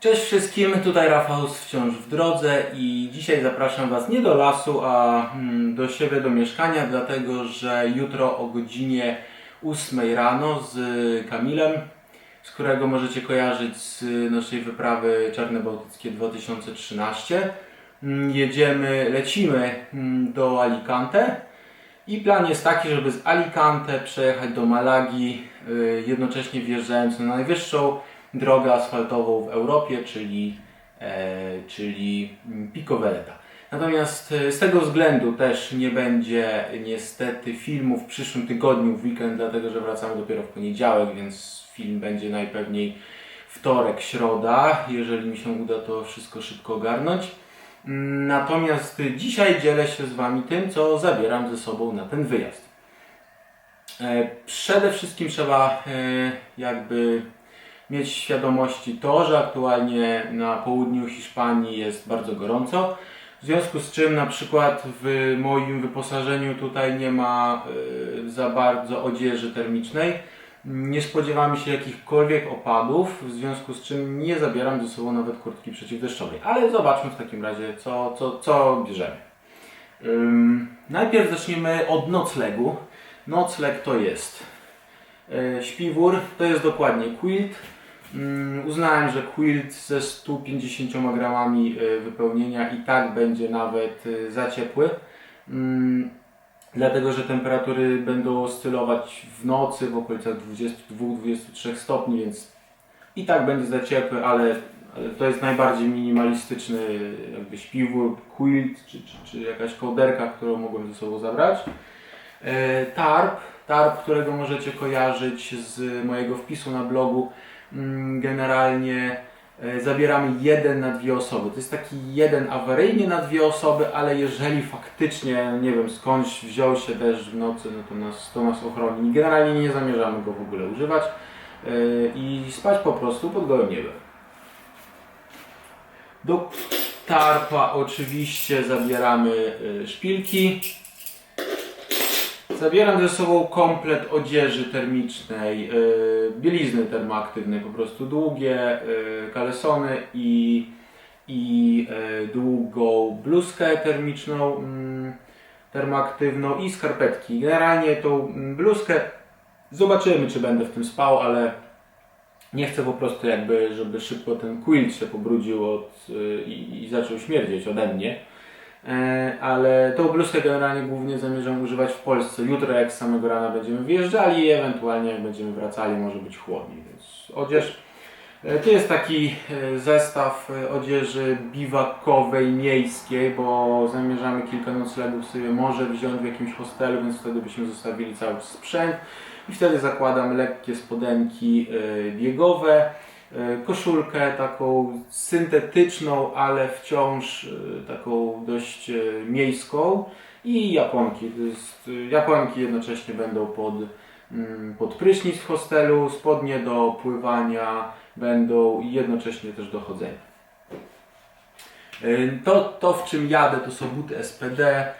Cześć wszystkim, tutaj Rafał wciąż w drodze i dzisiaj zapraszam Was nie do lasu, a mm, do siebie, do mieszkania, dlatego że jutro o godzinie 8 rano z Kamilem, z którego możecie kojarzyć z naszej wyprawy Czarne Bałtyckie 2013, mm, jedziemy, lecimy mm, do Alicante i plan jest taki, żeby z Alicante przejechać do Malagi, y, jednocześnie wjeżdżając na najwyższą drogę asfaltową w Europie, czyli, e, czyli Pico Veleta. Natomiast e, z tego względu też nie będzie niestety filmu w przyszłym tygodniu, w weekend, dlatego że wracamy dopiero w poniedziałek, więc film będzie najpewniej wtorek, środa, jeżeli mi się uda to wszystko szybko ogarnąć. Mm, Natomiast dzisiaj dzielę się z Wami tym, co zabieram ze sobą na ten wyjazd. E, Przede wszystkim trzeba jakby mieć świadomości to, że aktualnie na południu Hiszpanii jest bardzo gorąco. W związku z czym na przykład w moim wyposażeniu tutaj nie ma e, za bardzo odzieży termicznej. Nie spodziewamy się jakichkolwiek opadów, w związku z czym nie zabieram ze sobą nawet kurtki przeciwdeszczowej. Ale zobaczmy w takim razie, co, co, co bierzemy. Ym, najpierw zaczniemy od noclegu. Nocleg to jest e, śpiwór, to jest dokładnie quilt. Ym, uznałem, że quilt ze 150 gramami e, wypełnienia i tak będzie nawet e, za ciepły. Ym, dlatego, że temperatury będą oscylować w nocy w okolicach 22-23 stopni, więc i tak będzie za ciepły, ale, ale to jest najbardziej minimalistyczny jakby śpiwór, quilt czy, czy, czy jakaś kołderka, którą mogłem ze sobą zabrać. E, Tarp, tarp, którego możecie kojarzyć z mojego wpisu na blogu. Mm, Generalnie e, zabieramy jeden na dwie osoby. To jest taki jeden awaryjnie na dwie osoby, ale jeżeli faktycznie, nie wiem, skądś wziął się deszcz w nocy, no to nas, to nas ochroni. Generalnie nie zamierzamy go w ogóle używać e, i spać po prostu pod gołym niebem. Do tarpa oczywiście zabieramy e, szpilki. Zabieram ze sobą komplet odzieży termicznej, yy, bielizny termoaktywnej, po prostu długie yy, kalesony i, i yy, długą bluzkę termiczną mm, termoaktywną i skarpetki. Generalnie tą mm, bluzkę zobaczymy, czy będę w tym spał, ale nie chcę po prostu jakby, żeby szybko ten quilt się pobrudził od, yy, i zaczął śmierdzieć ode mnie. E, ale tą bluzkę generalnie głównie zamierzam używać w Polsce. Jutro jak z samego rana będziemy wyjeżdżali i ewentualnie jak będziemy wracali może być chłodniej, więc odzież. E, Tu jest taki e, zestaw odzieży biwakowej, miejskiej, bo zamierzamy kilka noclegów sobie może wziąć w jakimś hostelu, więc wtedy byśmy zostawili cały sprzęt i wtedy zakładam lekkie spodenki biegowe, koszulkę taką syntetyczną, ale wciąż e, taką dość e, miejską i japonki. E, japonki jednocześnie będą pod, mm, pod prysznic w hostelu, spodnie do pływania będą i jednocześnie też do chodzenia. To, to w czym jadę to są buty SPD,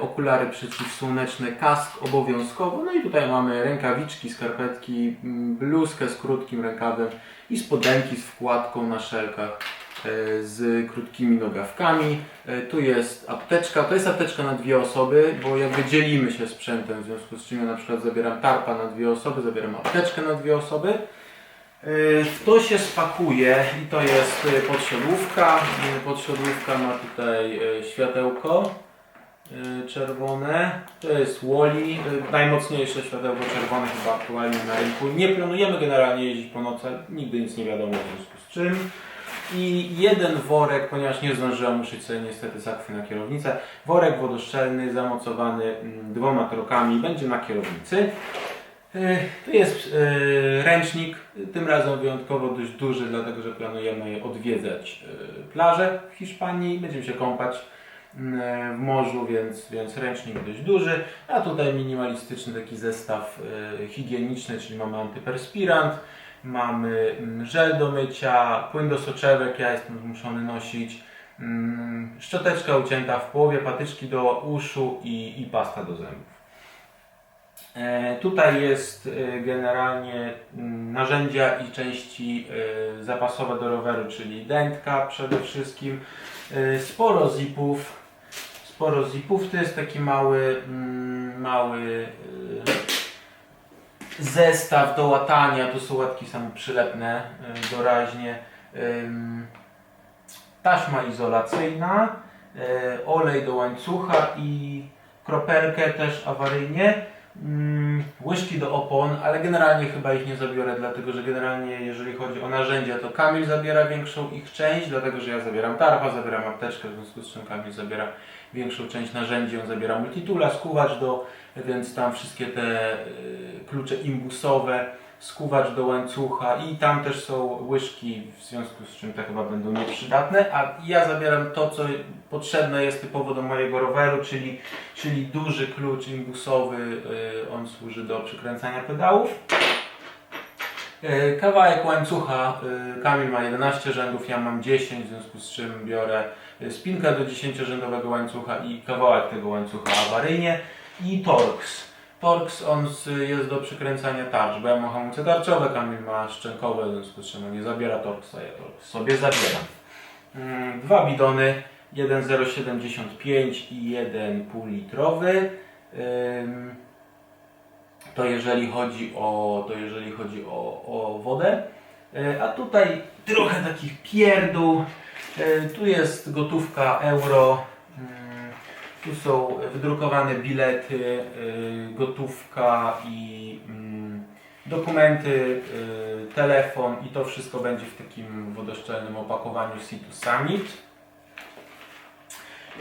okulary przeciwsłoneczne, kask obowiązkowo, no i tutaj mamy rękawiczki, skarpetki, mm, bluzkę z krótkim rękawem i spodenki z wkładką na szelkach y, z krótkimi nogawkami. Y, Tu jest apteczka, to jest apteczka na dwie osoby, bo jakby dzielimy się sprzętem, w związku z czym ja na przykład zabieram tarpa na dwie osoby, zabieram apteczkę na dwie osoby. To się spakuje i to jest podsiodłówka. Podsiodłówka ma tutaj światełko czerwone. To jest Wally, y, najmocniejsze światełko czerwone chyba aktualnie na rynku. Nie planujemy generalnie jeździć po nocy, ale nigdy nic nie wiadomo w związku z czym. I jeden worek, ponieważ nie zdążyłam uszyć sobie niestety zakwy na kierownicę. Worek wodoszczelny zamocowany mm, dwoma trokami będzie na kierownicy. E, Tu jest e, ręcznik, tym razem wyjątkowo dość duży, dlatego że planujemy odwiedzać e, plażę w Hiszpanii, będziemy się kąpać e, w morzu, więc, więc ręcznik dość duży, a tutaj minimalistyczny taki zestaw e, higieniczny, czyli mamy antyperspirant, mamy mm, żel do mycia, płyn do soczewek, ja jestem zmuszony nosić, mm, szczoteczka ucięta w połowie, patyczki do uszu i, i pasta do zębów. E, Tutaj jest e, generalnie mm, narzędzia i części e, zapasowe do roweru, czyli dętka przede wszystkim. E, Sporo zipów. Sporo zipów. To jest taki mały, mm, mały e, zestaw do łatania. Tu są łatki same przylepne e, doraźnie. Taśma izolacyjna, e, olej do łańcucha i kropelkę też awaryjnie. Mm, łyżki do opon, ale generalnie chyba ich nie zabiorę, dlatego że generalnie jeżeli chodzi o narzędzia, to Kamil zabiera większą ich część, dlatego że ja zabieram tarpa, zabieram apteczkę, w związku z czym Kamil zabiera większą część narzędzi, on zabiera multitula, skuwacz do, więc tam wszystkie te y, klucze imbusowe, skuwacz do łańcucha i tam też są łyżki, w związku z czym te chyba będą nieprzydatne, a ja zabieram to, co potrzebne jest typowo do mojego roweru, czyli, czyli duży klucz imbusowy, y, on służy do przykręcania pedałów. Y, Kawałek łańcucha, y, Kamil ma 11 rzędów, ja mam 10, w związku z czym biorę spinkę do 10-rzędowego łańcucha i kawałek tego łańcucha awaryjnie i Torx. Torx on jest do przykręcania tarcz, bo ja mam hamulce tarczowe, Kamil ma szczękowe, w związku z czym nie zabiera Torxa, ja Torx sobie zabieram. Mm, Dwa bidony, jeden 0,75 i jeden pół litrowy. To jeżeli chodzi o, to jeżeli chodzi o, o wodę. E, A tutaj trochę takich pierdół. E, Tu jest gotówka euro. Mm, Tu są wydrukowane bilety, y, gotówka i mm, dokumenty, y, telefon i to wszystko będzie w takim wodoszczelnym opakowaniu Situ Summit.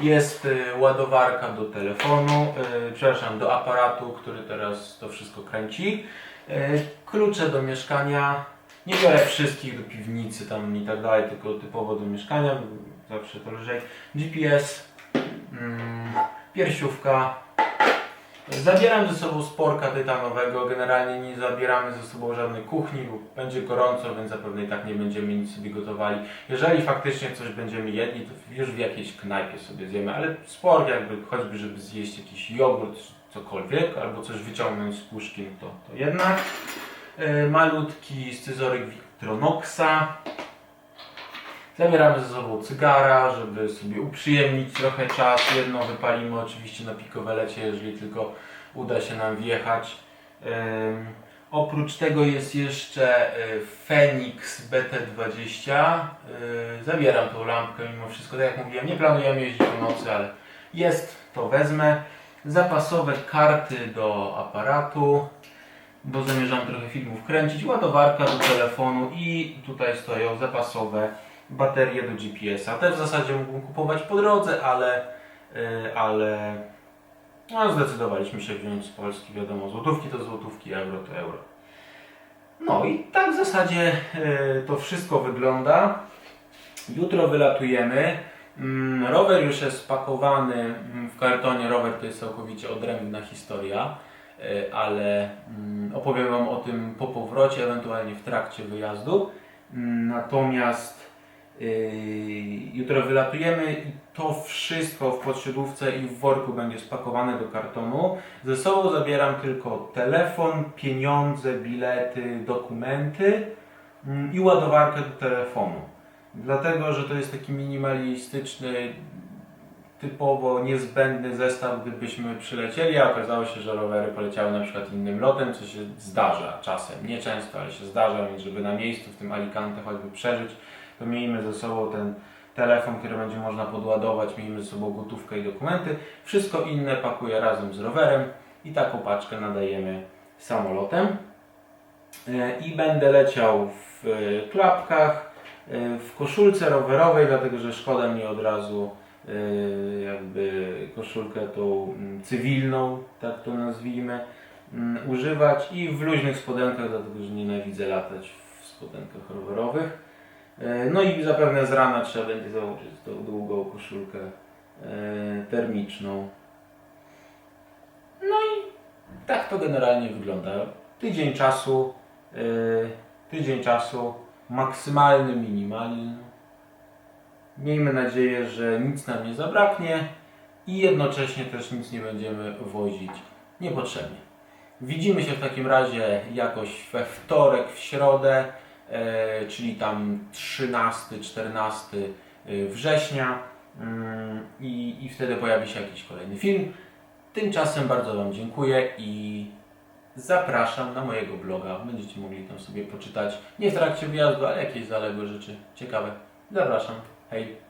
Jest y, ładowarka do telefonu, przepraszam, do aparatu, który teraz to wszystko kręci. Klucze do mieszkania. Nie biorę wszystkich do piwnicy tam i tak dalej, tylko typowo do mieszkania, zawsze to lżej. GPS, piersiówka. Zabieram ze sobą sporka tytanowego. Generalnie nie zabieramy ze sobą żadnej kuchni, bo będzie gorąco, więc zapewne i tak nie będziemy nic sobie gotowali. Jeżeli faktycznie coś będziemy jedli, to już w jakiejś knajpie sobie zjemy, ale sport jakby choćby, żeby zjeść jakiś jogurt, cokolwiek, albo coś wyciągnąć z puszki, no to, to jednak. E, malutki scyzoryk Victronoxa. Zabieramy ze sobą cygara, żeby sobie uprzyjemnić trochę czas. Jedno wypalimy oczywiście na pikowelecie, jeżeli tylko uda się nam wjechać. Oprócz tego jest jeszcze y, Fenix BT20. Y, zabieram tą lampkę mimo wszystko. Tak jak mówiłem, nie planujemy jeździć po nocy, ale jest, to wezmę. Zapasowe karty do aparatu, bo zamierzam trochę filmów kręcić. Ładowarka do telefonu i tutaj stoją zapasowe baterie do GPS-a. Te w zasadzie mógłbym kupować po drodze, ale, y, ale no, zdecydowaliśmy się wziąć z Polski. Wiadomo, złotówki to złotówki, euro to euro. No i tak w zasadzie y, to wszystko wygląda. Jutro wylatujemy. Mm, Rower już jest spakowany mm, w kartonie. Rower to jest całkowicie odrębna historia, y, ale mm, opowiem Wam o tym po powrocie, ewentualnie w trakcie wyjazdu. Natomiast jutro wylatujemy i to wszystko w podsiadłówce i w worku będzie spakowane do kartonu. Ze sobą zabieram tylko telefon, pieniądze, bilety, dokumenty mm, i ładowarkę do telefonu. Dlatego, że to jest taki minimalistyczny, typowo niezbędny zestaw, gdybyśmy przylecieli, a okazało się, że rowery poleciały na przykład innym lotem, co się zdarza czasem, nie często, ale się zdarza, więc żeby na miejscu w tym Alicante choćby przeżyć, to miejmy ze sobą ten telefon, który będzie można podładować, miejmy ze sobą gotówkę i dokumenty. Wszystko inne pakuję razem z rowerem i taką paczkę nadajemy samolotem. E, I będę leciał w e, klapkach, e, w koszulce rowerowej, dlatego że szkoda mi od razu jakby koszulkę tą mm, cywilną, tak to nazwijmy, mm, używać i w luźnych spodenkach, dlatego że nienawidzę latać w spodenkach rowerowych. E, No i zapewne z rana trzeba będzie założyć tą długą koszulkę e, termiczną. No i tak to generalnie wygląda. Tydzień czasu, e, tydzień czasu, maksymalny minimalizm. Miejmy nadzieję, że nic nam nie zabraknie i jednocześnie też nic nie będziemy wozić niepotrzebnie. Widzimy się w takim razie jakoś we wtorek, w środę, czyli tam 13-14 września Mm, i, i wtedy pojawi się jakiś kolejny film. Tymczasem bardzo Wam dziękuję i zapraszam na mojego bloga. Będziecie mogli tam sobie poczytać, nie w trakcie wyjazdu, ale jakieś zaległe rzeczy ciekawe. Zapraszam. Hej.